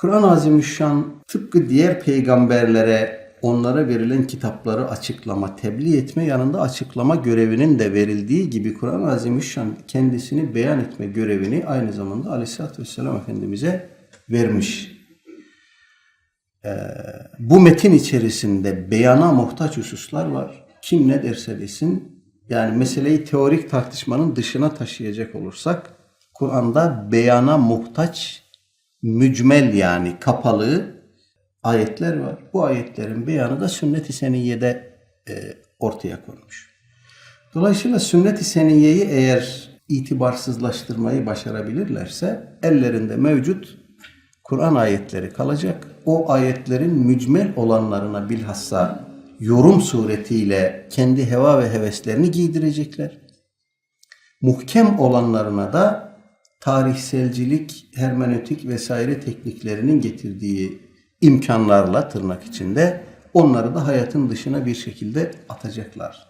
Kur'an-ı Azimüşşan tıpkı diğer peygamberlere onlara verilen kitapları açıklama, tebliğ etme yanında açıklama görevinin de verildiği gibi Kur'an-ı Azimüşşan kendisini beyan etme görevini aynı zamanda Aleyhisselatü Vesselam Efendimiz'e vermiş. Ee, bu metin içerisinde beyana muhtaç hususlar var. Kim ne derse desin, yani meseleyi teorik tartışmanın dışına taşıyacak olursak, Kur'an'da beyana muhtaç mücmel yani kapalı ayetler var. Bu ayetlerin beyanı da sünnet-i seniyede e, ortaya konmuş. Dolayısıyla sünnet-i seniyeyi eğer itibarsızlaştırmayı başarabilirlerse ellerinde mevcut Kur'an ayetleri kalacak. O ayetlerin mücmel olanlarına bilhassa yorum suretiyle kendi heva ve heveslerini giydirecekler. Muhkem olanlarına da tarihselcilik, hermenötik vesaire tekniklerinin getirdiği imkanlarla tırnak içinde onları da hayatın dışına bir şekilde atacaklar.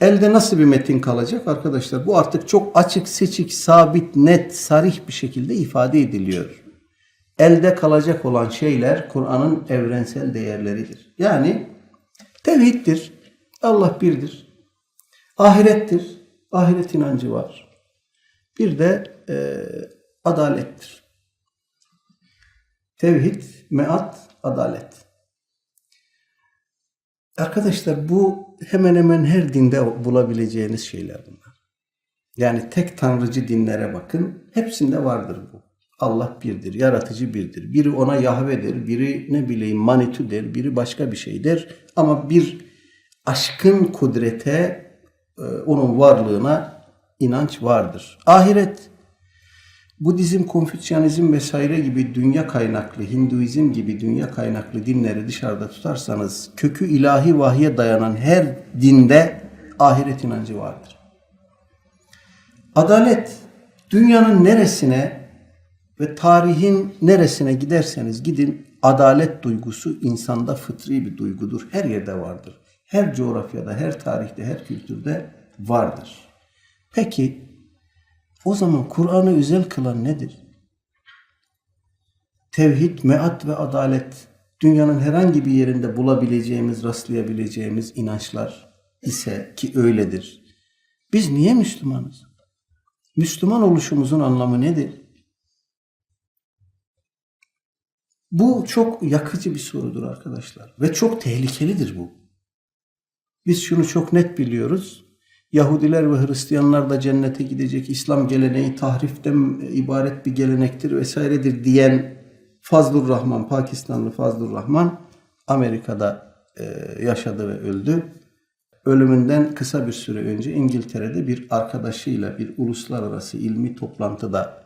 Elde nasıl bir metin kalacak arkadaşlar? Bu artık çok açık, seçik, sabit, net, sarih bir şekilde ifade ediliyor. Elde kalacak olan şeyler Kur'an'ın evrensel değerleridir. Yani tevhiddir, Allah birdir, ahirettir, ahiret inancı var. Bir de e, adalettir. Tevhid, meat, adalet. Arkadaşlar bu hemen hemen her dinde bulabileceğiniz şeyler bunlar. Yani tek tanrıcı dinlere bakın. Hepsinde vardır bu. Allah birdir, yaratıcı birdir. Biri ona Yahve'dir, biri ne bileyim Manitu'dir, biri başka bir şeydir. Ama bir aşkın kudrete, e, onun varlığına inanç vardır. Ahiret, Budizm, Konfüçyanizm vesaire gibi dünya kaynaklı, Hinduizm gibi dünya kaynaklı dinleri dışarıda tutarsanız kökü ilahi vahye dayanan her dinde ahiret inancı vardır. Adalet dünyanın neresine ve tarihin neresine giderseniz gidin adalet duygusu insanda fıtri bir duygudur. Her yerde vardır. Her coğrafyada, her tarihte, her kültürde vardır. Peki o zaman Kur'an'ı özel kılan nedir? Tevhid, meat ve adalet dünyanın herhangi bir yerinde bulabileceğimiz, rastlayabileceğimiz inançlar ise ki öyledir. Biz niye Müslümanız? Müslüman oluşumuzun anlamı nedir? Bu çok yakıcı bir sorudur arkadaşlar ve çok tehlikelidir bu. Biz şunu çok net biliyoruz. Yahudiler ve Hristiyanlar da cennete gidecek, İslam geleneği tahriften ibaret bir gelenektir vesairedir diyen Fazlur Rahman, Pakistanlı Fazlur Rahman Amerika'da e, yaşadı ve öldü. Ölümünden kısa bir süre önce İngiltere'de bir arkadaşıyla bir uluslararası ilmi toplantıda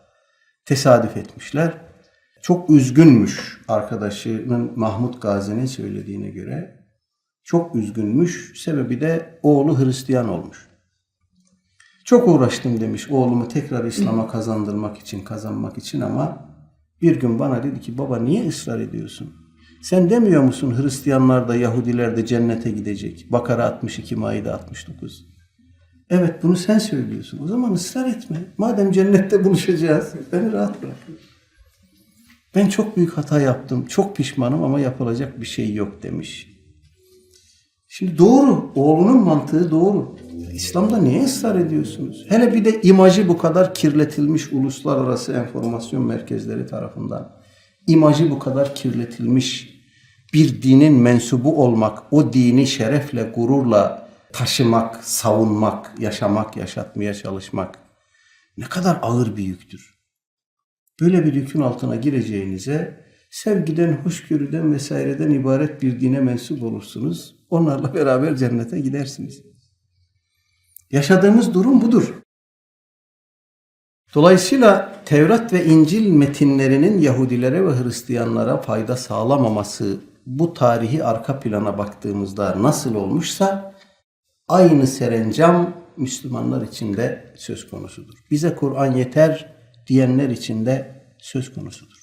tesadüf etmişler. Çok üzgünmüş arkadaşının Mahmut Gazi'nin söylediğine göre. Çok üzgünmüş. Sebebi de oğlu Hristiyan olmuş. Çok uğraştım demiş oğlumu tekrar İslam'a kazandırmak için, kazanmak için ama bir gün bana dedi ki baba niye ısrar ediyorsun? Sen demiyor musun Hristiyanlar da Yahudiler de cennete gidecek? Bakara 62, Maide 69. Evet bunu sen söylüyorsun. O zaman ısrar etme. Madem cennette buluşacağız beni rahat bırak. Ben çok büyük hata yaptım. Çok pişmanım ama yapılacak bir şey yok demiş. Şimdi doğru. Oğlunun mantığı doğru. İslam'da niye ısrar ediyorsunuz? Hele bir de imajı bu kadar kirletilmiş uluslararası enformasyon merkezleri tarafından. imajı bu kadar kirletilmiş bir dinin mensubu olmak, o dini şerefle, gururla taşımak, savunmak, yaşamak, yaşatmaya çalışmak ne kadar ağır bir yüktür. Böyle bir yükün altına gireceğinize sevgiden, hoşgörüden vesaireden ibaret bir dine mensup olursunuz. Onlarla beraber cennete gidersiniz. Yaşadığımız durum budur. Dolayısıyla Tevrat ve İncil metinlerinin Yahudilere ve Hristiyanlara fayda sağlamaması bu tarihi arka plana baktığımızda nasıl olmuşsa aynı serencam Müslümanlar için de söz konusudur. Bize Kur'an yeter diyenler için de söz konusudur.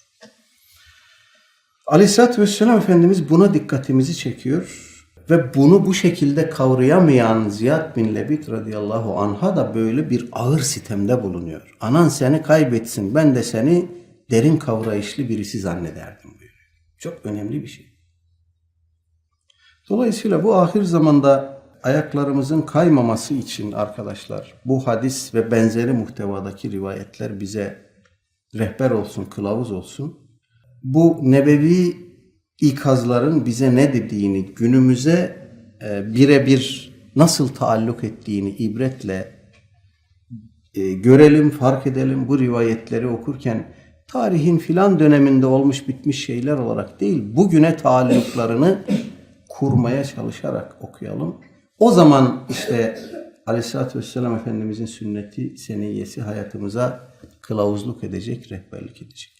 Aleyhisselatü Vesselam Efendimiz buna dikkatimizi çekiyor ve bunu bu şekilde kavrayamayan Ziyad bin Lebit radıyallahu anha da böyle bir ağır sitemde bulunuyor. Anan seni kaybetsin ben de seni derin kavrayışlı birisi zannederdim buyuruyor. Çok önemli bir şey. Dolayısıyla bu ahir zamanda ayaklarımızın kaymaması için arkadaşlar bu hadis ve benzeri muhtevadaki rivayetler bize rehber olsun, kılavuz olsun. Bu nebevi ikazların bize ne dediğini, günümüze e, birebir nasıl taalluk ettiğini ibretle e, görelim, fark edelim bu rivayetleri okurken tarihin filan döneminde olmuş bitmiş şeyler olarak değil, bugüne taalluklarını kurmaya çalışarak okuyalım. O zaman işte Aleyhisselatü Vesselam Efendimizin sünneti seniyyesi hayatımıza kılavuzluk edecek, rehberlik edecek.